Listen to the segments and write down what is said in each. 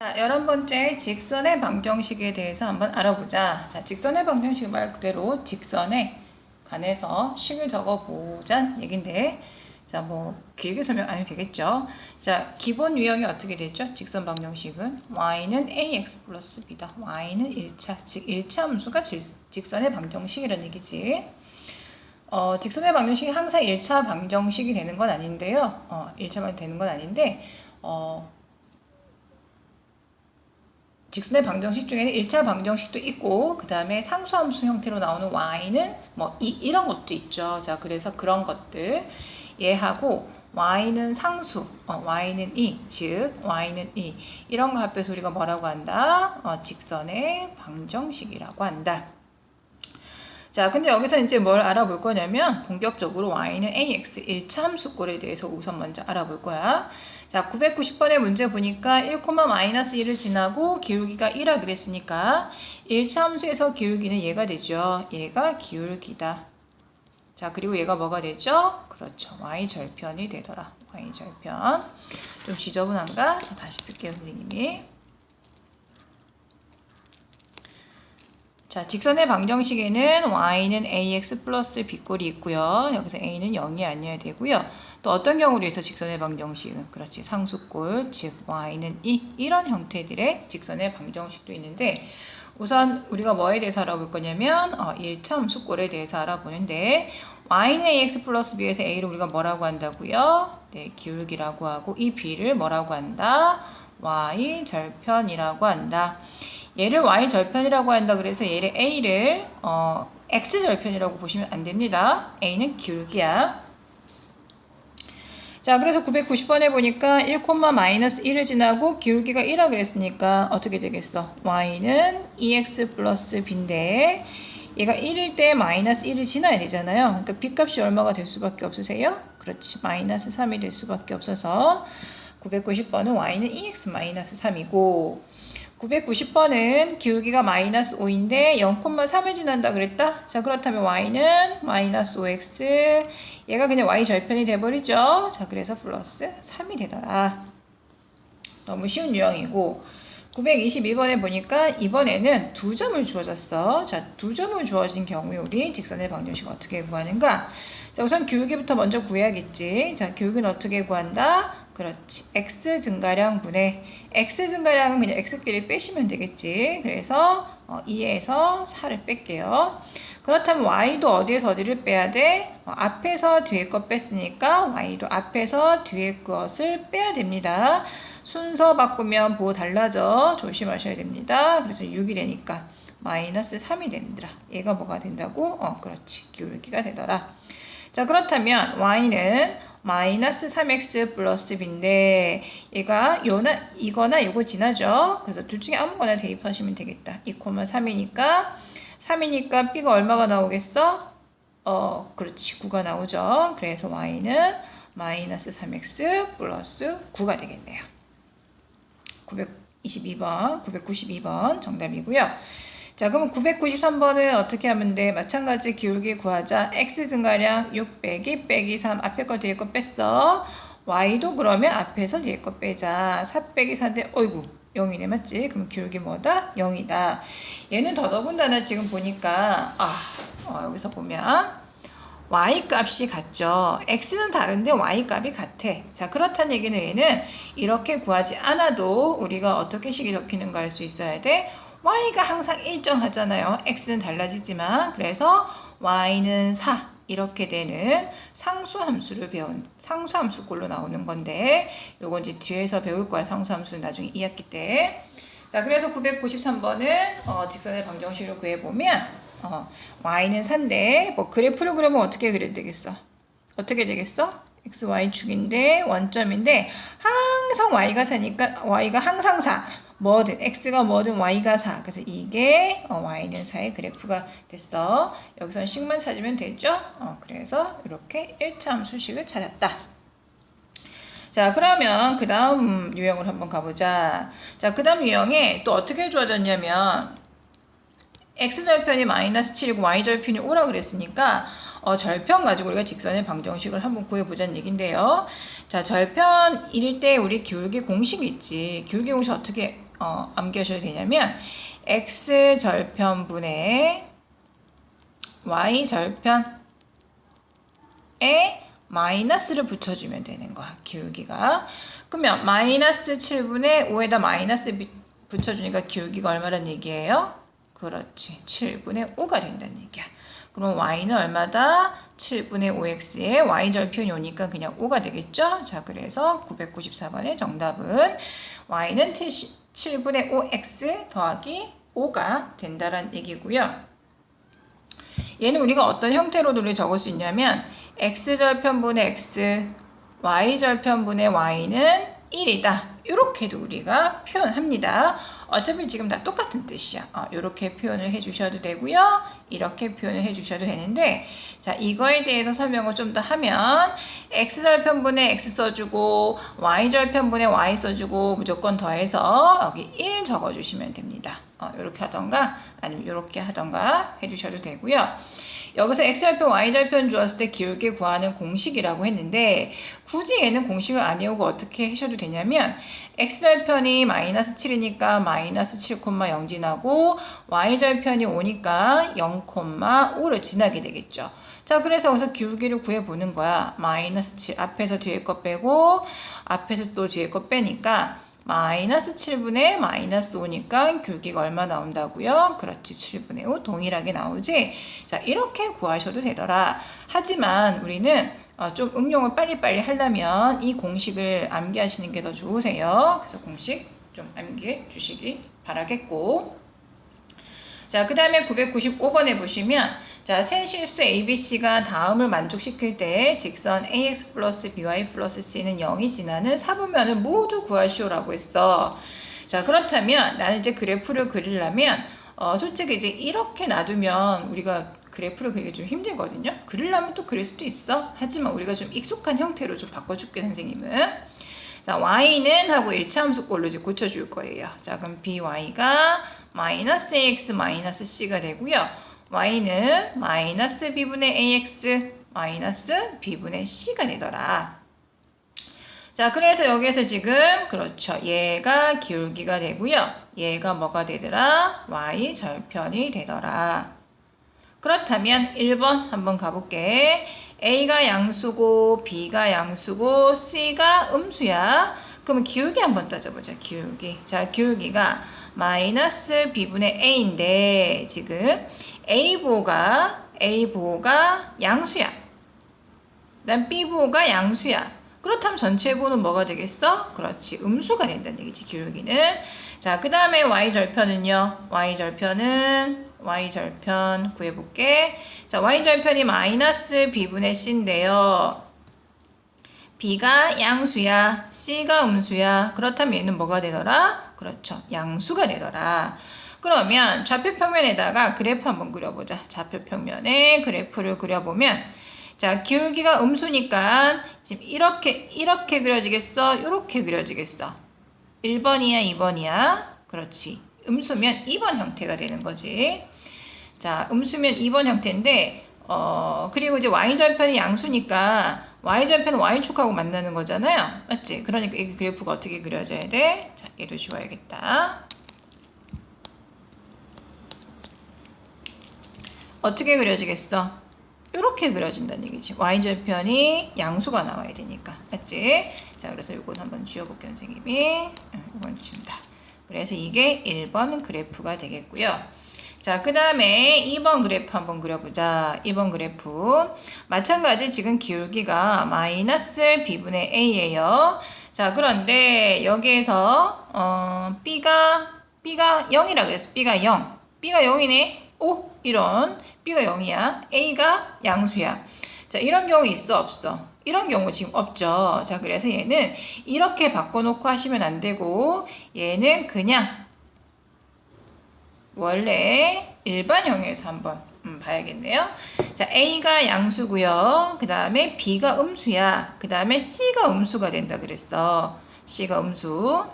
자, 열한 번째 직선의 방정식에 대해서 한번 알아보자. 자, 직선의 방정식 말 그대로 직선에 관해서 식을 적어보자는 얘긴데, 자, 뭐 길게 설명 안 해도 되겠죠. 자, 기본 유형이 어떻게 되죠? 직선 방정식은 y는 ax 플러스 b다. y는 1차, 즉 1차 함수가 직- 직선의 방정식이라는 얘기지. 어, 직선의 방정식이 항상 1차 방정식이 되는 건 아닌데요. 어, 1차만 되는 건 아닌데, 어, 직선의 방정식 중에는 1차 방정식도 있고 그 다음에 상수함수 형태로 나오는 y는 뭐 이, 이런 것도 있죠. 자 그래서 그런 것들 얘하고 y는 상수, 어, y는 2, 즉 y는 2 이런 거 합해서 우리가 뭐라고 한다? 어, 직선의 방정식이라고 한다. 자, 근데 여기서 이제 뭘 알아볼 거냐면 본격적으로 y는 ax 1차 함수꼴에 대해서 우선 먼저 알아볼 거야. 자, 990번의 문제 보니까 1, 마이너스 1을 지나고 기울기가 1라 그랬으니까 1차 함수에서 기울기는 얘가 되죠. 얘가 기울기다. 자, 그리고 얘가 뭐가 되죠? 그렇죠. y 절편이 되더라. y 절편. 좀 지저분한가? 자, 다시 쓸게요, 선생님이. 자, 직선의 방정식에는 y는 ax 플러스 b꼴이 있고요. 여기서 a는 0이 아니어야 되고요. 또 어떤 경우로 있어 직선의 방정식은 그렇지 상수꼴 즉 y는 2 이런 형태들의 직선의 방정식도 있는데 우선 우리가 뭐에 대해서 알아볼 거냐면 어, 1차 함수꼴에 대해서 알아보는데 y는 ax 플러스 b에서 a를 우리가 뭐라고 한다고요? 네, 기울기라고 하고 이 b를 뭐라고 한다? y 절편이라고 한다. 얘를 y 절편이라고 한다 그래서 얘를 a를 어, x 절편이라고 보시면 안 됩니다. a는 기울기야. 자, 그래서 990번에 보니까 1, 마이너스 1을 지나고 기울기가 1라 그랬으니까 어떻게 되겠어? y는 2x 플러스 b인데 얘가 1일 때 마이너스 1을 지나야 되잖아요. 그러니까 b값이 얼마가 될 수밖에 없으세요? 그렇지. 마이너스 3이 될 수밖에 없어서 990번은 y는 2x 마이너스 3이고 990번은 기울기가 마이너스 5인데 0,3을 지난다 그랬다? 자 그렇다면 y는 마이너스 5x 얘가 그냥 y 절편이 돼버리죠. 자 그래서 플러스 3이 되더라. 너무 쉬운 유형이고 922번에 보니까 이번에는 두 점을 주어졌어. 자, 두 점을 주어진 경우에 우리 직선의 방정식 어떻게 구하는가? 자, 우선 기울기부터 먼저 구해야겠지. 자, 기울기는 어떻게 구한다? 그렇지. x 증가량 분의 x 증가량은 그냥 x끼리 빼시면 되겠지. 그래서 어, 2에서 4를 뺄게요. 그렇다면 y도 어디에서 어디를 빼야 돼? 어, 앞에서 뒤에 것 뺐으니까 y도 앞에서 뒤에 것을 빼야 됩니다. 순서 바꾸면 뭐 달라져? 조심하셔야 됩니다. 그래서 6이 되니까 마이너스 3이 된다. 얘가 뭐가 된다고? 어, 그렇지. 기울기가 되더라. 자, 그렇다면 y는 마이너스 3x 플러스 b인데 얘가 요나 이거나 요거 지나죠. 그래서 둘 중에 아무거나 대입하시면 되겠다. 2,3이니까 3이니까 b가 얼마가 나오겠어? 어, 그렇지. 9가 나오죠. 그래서 y는 마이너스 3x 플러스 9가 되겠네요. 922번, 992번 정답이고요. 자, 그럼 993번은 어떻게 하면 돼? 마찬가지 기울기 구하자. x 증가량 6 빼기 빼기 3 앞에 거 뒤에 거 뺐어. y도 그러면 앞에서 뒤에 거 빼자. 4 빼기 4인데 어이구 0이네 맞지? 그럼 기울기 뭐다? 0이다. 얘는 더더군다나 지금 보니까 아 어, 여기서 보면 y 값이 같죠. x는 다른데 y 값이 같아. 자, 그렇다는 얘기는 얘는 이렇게 구하지 않아도 우리가 어떻게 식이 적히는가 할 수 있어야 돼. Y가 항상 일정하잖아요. x는 달라지지만 그래서 y는 4 이렇게 되는 상수함수를 배운 상수함수꼴로 나오는 건데 요건 이제 뒤에서 배울 거야. 상수함수 나중에 2학기 때. 자, 그래서 993번은 어, 직선의 방정식을 구해보면 어, y는 4인데 뭐 그래프를 그려면 어떻게 그려야 되겠어? 어떻게 되겠어? x, y 축인데 원점인데 항상 y가 4니까 y가 항상 4 뭐든 x가 뭐든 y가 4 그래서 이게 어, y는 4의 그래프가 됐어. 여기선 식만 찾으면 되죠? 어, 그래서 이렇게 1차 함수식을 찾았다. 자 그러면 그 다음 유형을 한번 가보자. 자그 다음 유형에 또 어떻게 주어졌냐면 x절편이 마이너스 7이고 y절편이 5라 그랬으니까 어, 절편 가지고 우리가 직선의 방정식을 한번 구해보자는 얘긴데요. 자, 절편일 때 우리 기울기 공식 있지. 기울기 공식 어떻게 어, 암기하셔도 되냐면 x 절편분의 y 절편에 마이너스를 붙여주면 되는 거야. 기울기가. 그러면 마이너스 7분의 5에다 마이너스 비- 붙여주니까 기울기가 얼마란 얘기예요? 그렇지. 7분의 5가 된다는 얘기야. 그럼 y는 얼마다? 7분의 5x에 y 절편이 오니까 그냥 5가 되겠죠? 자, 그래서 994번의 정답은 y는 70, 7분의 5x 더하기 5가 된다는 얘기고요. 얘는 우리가 어떤 형태로도 적을 수 있냐면 x절편분의 x, y절편분의 y는 1이다. 이렇게도 우리가 표현합니다. 어차피 지금 다 똑같은 뜻이야. 어, 이렇게 표현을 해주셔도 되고요. 이렇게 표현을 해주셔도 되는데 자 이거에 대해서 설명을 좀 더 하면 x절편분의 x 써주고 y절편분의 y 써주고 무조건 더해서 여기 1 적어주시면 됩니다. 어, 이렇게 하던가 아니면 이렇게 하던가 해주셔도 되고요. 여기서 x절편, y절편 주었을 때 기울기 구하는 공식이라고 했는데 굳이 얘는 공식을 안 외우고 어떻게 하셔도 되냐면 x절편이 마이너스 7이니까 마이너스 7,0 지나고 y절편이 오니까 0,5를 지나게 되겠죠. 자, 그래서 여기서 기울기를 구해보는 거야. 마이너스 7 앞에서 뒤에 거 빼고 앞에서 또 뒤에 거 빼니까 마이너스 7분의 마이너스 5니까 기울기가 얼마 나온다고요? 그렇지 7분의 5 동일하게 나오지? 자 이렇게 구하셔도 되더라. 하지만 우리는 어, 좀 응용을 빨리빨리 하려면 이 공식을 암기하시는 게 더 좋으세요. 그래서 공식 좀 암기해 주시기 바라겠고. 자, 그 다음에 995번에 보시면, 자, 세 실수 ABC가 다음을 만족시킬 때 직선 AX 플러스 BY 플러스 C는 0이 지나는 사분면을 모두 구하시오라고 했어. 자, 그렇다면 나는 이제 그래프를 그리려면, 어, 솔직히 이제 이렇게 놔두면 우리가 그래프를 그리기 좀 힘들거든요. 그리려면 또 그릴 수도 있어. 하지만 우리가 좀 익숙한 형태로 좀 바꿔줄게, 선생님은. 자, y는 하고 1차 함수꼴로 이제 고쳐줄 거예요. 자, 그럼 by가 마이너스 ax 마이너스 c가 되고요. Y는 마이너스 b분의 ax 마이너스 b분의 c가 되더라. 자, 그래서 여기에서 지금 그렇죠. 얘가 기울기가 되고요. 얘가 뭐가 되더라? y 절편이 되더라. 그렇다면 1번 한번 가볼게. A가 양수고 B가 양수고 C가 음수야. 그러면 기울기 한번 따져보자. 기울기. 자, 기울기가 마이너스 B분의 A인데 지금 A 보호가 A 보호가 양수야. 난 B 보호가 양수야. 그렇다면 전체 보는 뭐가 되겠어? 그렇지. 음수가 된다는 얘기지. 기울기는. 자, 그 다음에 y절편은요. y절편은 y절편 구해볼게. 자, y절편이 마이너스 b분의 c인데요. b가 양수야, c가 음수야. 그렇다면 얘는 뭐가 되더라? 그렇죠. 양수가 되더라. 그러면 좌표 평면에다가 그래프 한번 그려보자. 좌표 평면에 그래프를 그려보면 자, 기울기가 음수니까 지금 이렇게 이렇게 그려지겠어? 이렇게 그려지겠어. 1번이야, 2번이야? 그렇지. 음수면 2번 형태가 되는 거지. 자, 음수면 2번 형태인데, 어, 그리고 이제 y절편이 양수니까, y절편은 y축하고 만나는 거잖아요. 맞지? 그러니까 이 그래프가 어떻게 그려져야 돼? 자, 얘도 지워야겠다. 어떻게 그려지겠어? 이렇게 그려진다는 얘기지. y절편이 양수가 나와야 되니까. 맞지? 자, 그래서 이건 한번 지워볼게요, 선생님이. 이건 지운다. 그래서 이게 1번 그래프가 되겠고요. 자, 그 다음에 2번 그래프 한번 그려보자. 2번 그래프. 마찬가지 지금 기울기가 마이너스 b분의 a예요. 자, 그런데 여기에서, 어, b가, b가 0이라 그랬어. b가 0. b가 0이네. 오, 이런. b가 0이야. a가 양수야. 자, 이런 경우 있어, 없어? 이런 경우 지금 없죠. 자, 그래서 얘는 이렇게 바꿔놓고 하시면 안 되고, 얘는 그냥 원래 일반형에서 한번 음, 봐야겠네요. 자, A가 양수고요. 그 다음에 B가 음수야. 그 다음에 C가 음수가 된다 그랬어. C가 음수.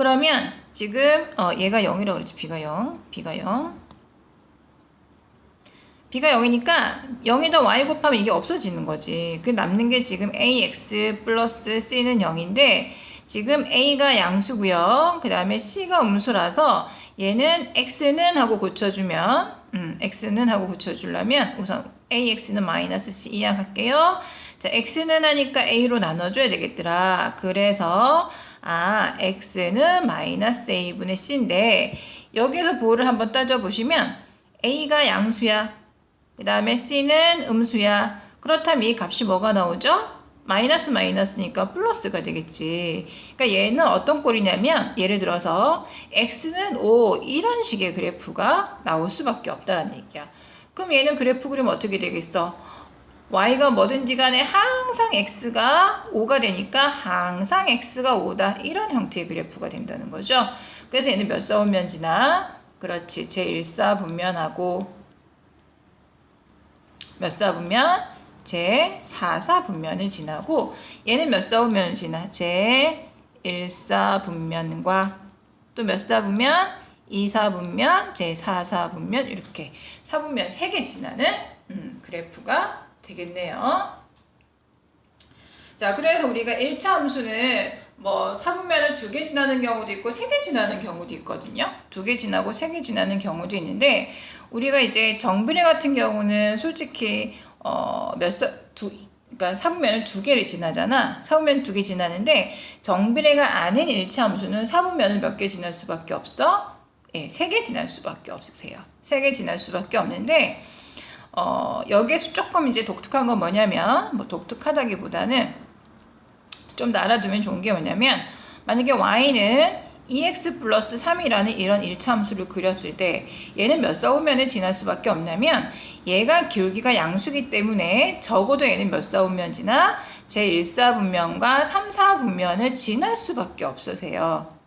그러면 지금 어, 얘가 0이라고 그랬지. B가 0. B가 0. b가 0이니까 0에다 y 곱하면 이게 없어지는 거지. 그 남는 게 지금 ax 플러스 c는 0인데 지금 a가 양수고요. 그 다음에 c가 음수라서 얘는 x는 하고 고쳐주면 음, x는 하고 고쳐주려면 우선 ax는 마이너스 c 이항할게요. 자, x는 하니까 a로 나눠줘야 되겠더라. 그래서 아 x는 마이너스 a분의 c인데 여기서 부호를 한번 따져보시면 a가 양수야. 그 다음에 c는 음수야. 그렇다면 이 값이 뭐가 나오죠? 마이너스 마이너스니까 플러스가 되겠지. 그러니까 얘는 어떤 꼴이냐면 예를 들어서 x는 5 이런 식의 그래프가 나올 수밖에 없다라는 얘기야. 그럼 얘는 그래프 그리면 어떻게 되겠어? Y가 뭐든지 간에 항상 x가 5가 되니까 항상 x가 5다. 이런 형태의 그래프가 된다는 거죠. 그래서 얘는 몇 사분면지나? 그렇지. 제1사 분면하고 몇 사분면? 제4사 분면을 지나고 얘는 몇 사분면을 지나? 제1사 분면과 또 몇 사분면? 2사 분면? 제4사 분면? 이렇게. 사분면 3개 지나는 음, 그래프가 되겠네요. 자, 그래서 우리가 1차 함수는 뭐 사분면을 두 개 지나는 경우도 있고 세 개 지나는 경우도 있거든요. 두 개 지나고 세 개 지나는 경우도 있는데 우리가 이제 정비례 같은 경우는 솔직히 어몇두 그러니까 사분면을 두 개를 지나잖아. 사분면 두 개 지나는데 정비례가 아닌 1차 함수는 사분면을 몇 개 지날 수밖에 없어? 예, 세 개 지날 수밖에 없으세요. 세 개 지날 수밖에 없는데 어, 여기에서 조금 이제 독특한 건 뭐냐면 뭐 독특하다기보다는 좀 알아두면 좋은 게 뭐냐면 만약에 y는 2x 플러스 3이라는 이런 1차 함수를 그렸을 때 얘는 몇 사분면을 지날 수밖에 없냐면 얘가 기울기가 양수기 때문에 적어도 얘는 몇 사분면 지나 제1사분면과 3사분면을 지날 수밖에 없으세요.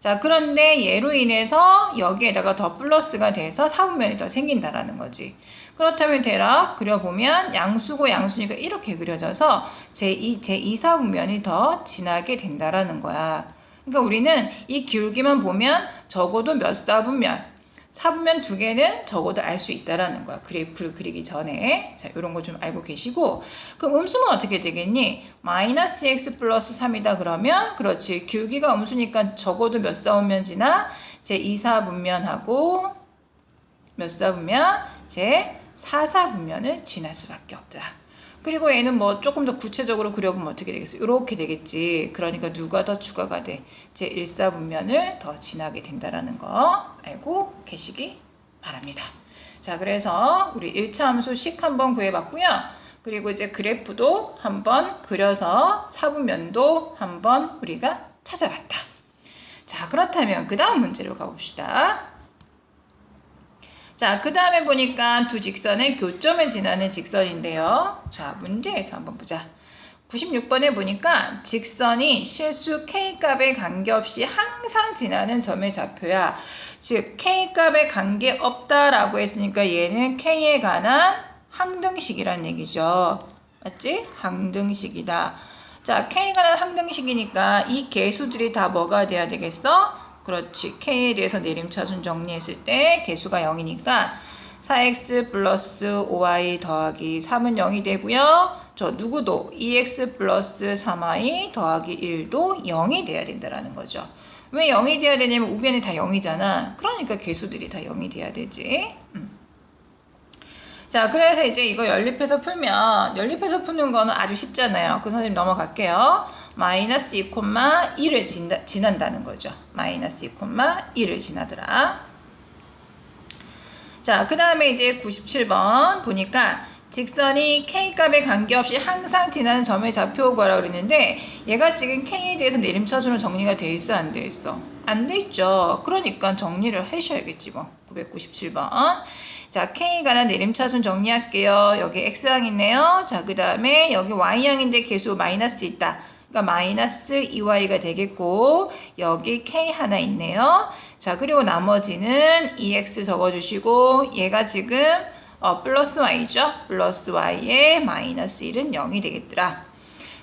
자, 그런데 얘로 인해서 여기에다가 더 플러스가 돼서 사분면이 더 생긴다라는 거지. 그렇다면 대략 그려보면 양수고 양수니까 이렇게 그려져서 제2, 제2사분면이 더 진하게 된다라는 거야. 그러니까 우리는 이 기울기만 보면 적어도 몇 사분면, 사분면 두 개는 적어도 알 수 있다라는 거야. 그래프를 그리기 전에. 자, 이런 거 좀 알고 계시고. 그럼 음수는 어떻게 되겠니? 마이너스 x 플러스 3이다 그러면, 그렇지. 기울기가 음수니까 적어도 몇 사분면 지나? 제 2사분면하고 몇 사분면? 제 4사분면을 지날 수밖에 없더라. 그리고 얘는 뭐 조금 더 구체적으로 그려보면 어떻게 되겠어? 이렇게 되겠지. 그러니까 누가 더 추가가 돼? 제 1사분면을 더 지나게 된다라는 거 알고 계시기 바랍니다. 자, 그래서 우리 1차 함수식 한번 구해봤고요. 그리고 이제 그래프도 한번 그려서 사분면도 한번 우리가 찾아봤다. 자, 그렇다면 그 다음 문제로 가봅시다. 자, 그 다음에 보니까 두 직선의 교점을 지나는 직선인데요. 자, 문제에서 한번 보자. 96번에 보니까 직선이 실수 k값에 관계없이 항상 지나는 점의 좌표야. 즉, k값에 관계없다라고 했으니까 얘는 k에 관한 항등식이란 얘기죠. 맞지? 항등식이다. 자, k에 관한 항등식이니까 이 개수들이 다 뭐가 돼야 되겠어? 그렇지. k에 대해서 내림차순 정리했을 때 개수가 0이니까 4x 플러스 5y 더하기 3은 0이 되고요. 저 누구도 2x 플러스 3y 더하기 1도 0이 돼야 된다라는 거죠. 왜 0이 돼야 되냐면 우변이 다 0이잖아. 그러니까 개수들이 다 0이 돼야 되지. 음. 자, 그래서 이제 이거 연립해서 풀면 연립해서 푸는 거는 아주 쉽잖아요. 그 선생님 넘어갈게요. 마이너스 2,1을 지나, 지난다는 거죠. 마이너스 2,1을 지나더라. 자, 그 다음에 이제 97번 보니까 직선이 k값에 관계없이 항상 지나는 점의 좌표고라 그랬는데 얘가 지금 k에 대해서 내림차순으로 정리가 돼 있어 안 돼 있어? 안 돼 있죠. 그러니까 정리를 하셔야겠지 뭐. 997번. 자, K 관한 내림차순 정리할게요. 여기 X항 있네요. 자, 그 다음에 여기 Y항인데 계수 마이너스 있다. 그러니까 마이너스 2y가 되겠고 여기 k 하나 있네요. 자 그리고 나머지는 2x 적어주시고 얘가 지금 어, 플러스 y죠. 플러스 y에 마이너스 1은 0이 되겠더라.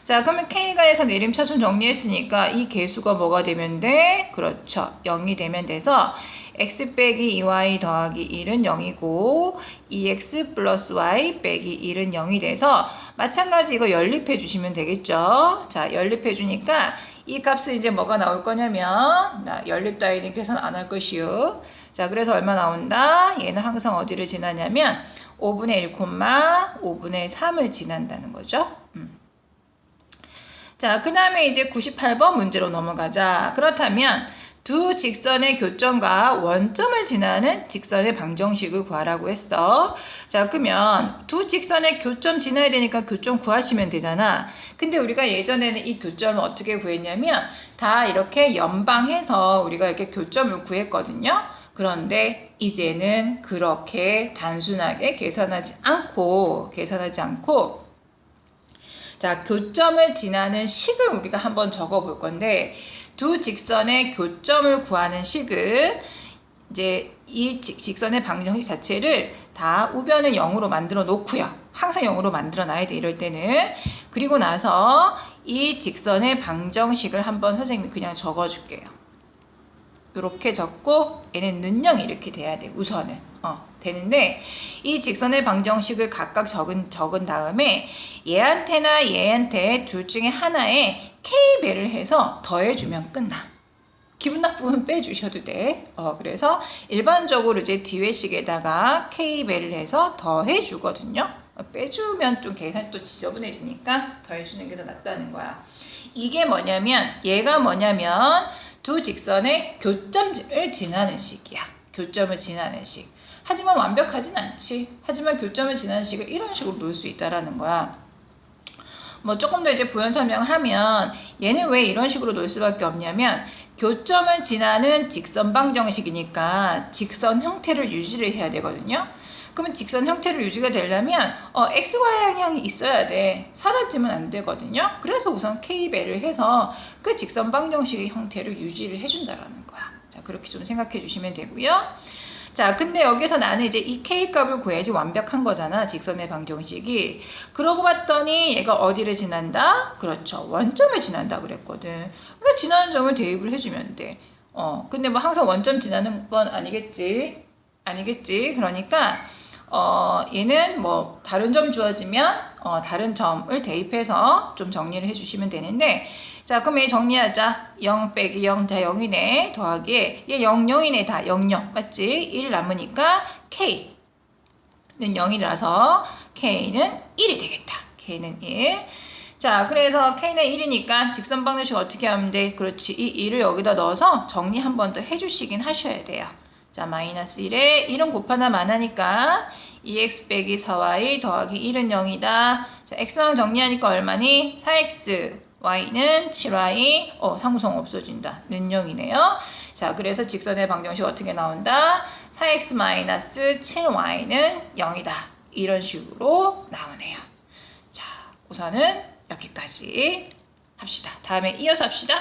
자 그러면 k가 에서 내림차순 정리했으니까 이 개수가 뭐가 되면 돼? 그렇죠. 0이 되면 돼서 x 빼기 2y 더하기 1은 0이고 2x 플러스 y 빼기 1은 0이 돼서 마찬가지 이거 연립해 주시면 되겠죠. 자, 연립해 주니까 이 값은 이제 뭐가 나올 거냐면 나 연립 따위는 계산 안 할 것이요. 자, 그래서 얼마 나온다? 얘는 항상 어디를 지나냐면 5분의 1, 5분의 3을 지난다는 거죠. 음. 자, 그 다음에 이제 98번 문제로 넘어가자. 그렇다면 두 직선의 교점과 원점을 지나는 직선의 방정식을 구하라고 했어. 자, 그러면 두 직선의 교점 지나야 되니까 교점 구하시면 되잖아. 근데 우리가 예전에는 이 교점을 어떻게 구했냐면 다 이렇게 연방해서 우리가 이렇게 교점을 구했거든요. 그런데 이제는 그렇게 단순하게 계산하지 않고 계산하지 않고 자, 교점을 지나는 식을 우리가 한번 적어 볼 건데 두 직선의 교점을 구하는 식은 이제 이 직- 직선의 방정식 자체를 다 우변을 0으로 만들어 놓고요. 항상 0으로 만들어 놔야 돼 이럴 때는. 그리고 나서 이 직선의 방정식을 한번 선생님이 그냥 적어 줄게요. 이렇게 적고 얘는 는영 이렇게 돼야 돼 우선은 어 되는데 이 직선의 방정식을 각각 적은 적은 다음에 얘한테나 얘한테 둘 중에 하나에 k 배를 해서 더해주면 끝나 기분 나쁘면 빼주셔도 돼. 어, 그래서 일반적으로 이제 뒤외식에다가 k 배를 해서 더해주거든요. 어, 빼주면 좀 계산이 또 지저분해지니까 더해주는 게 더 낫다는 거야. 이게 뭐냐면 얘가 뭐냐면 두 직선의 교점을 지나는 식이야. 교점을 지나는 식. 하지만 완벽하진 않지. 하지만 교점을 지나는 식을 이런 식으로 놓을 수 있다라는 거야. 뭐 조금 더 이제 부연 설명을 하면 얘는 왜 이런 식으로 놓을 수밖에 없냐면 교점을 지나는 직선 방 정식이니까 직선 형태를 유지를 해야 되거든요. 그러면 직선 형태를 유지가 되려면 어, XY 방향이 있어야 돼. 사라지면 안 되거든요. 그래서 우선 K배를 해서 그 직선 방정식의 형태를 유지를 해준다라는 거야. 자, 그렇게 좀 생각해 주시면 되고요. 자, 근데 여기서 나는 이제 이 K 값을 구해야지 완벽한 거잖아. 직선의 방정식이. 그러고 봤더니 얘가 어디를 지난다? 그렇죠. 원점을 지난다 그랬거든. 그러니까 지나는 점을 대입을 해주면 돼. 어, 근데 뭐 항상 원점 지나는 건 아니겠지. 아니겠지. 그러니까 어, 얘는 뭐 다른 점 주어지면 어, 다른 점을 대입해서 좀 정리를 해주시면 되는데 자 그럼 얘 정리하자 0 빼기 0 다 0이네 더하기 얘 0, 0이네 다 0, 0 맞지? 1 남으니까 K는 0이라서 K는 1이 되겠다 K는 1 자, 그래서 K는 1이니까 직선 방정식 어떻게 하면 돼? 그렇지. 이 1을 여기다 넣어서 정리 한 번 더 해주시긴 하셔야 돼요. 자, 마이너스 1에 1은 곱하나 마나니까 2x 빼기 4y 더하기 1은 0이다. 자, x랑 정리하니까 얼마니? 4x, y는 7y, 어, 상수성 없어진다. 는 0이네요. 자, 그래서 직선의 방정식 어떻게 나온다? 4x 마이너스 7y는 0이다. 이런 식으로 나오네요. 자, 우선은 여기까지 합시다. 다음에 이어서 합시다.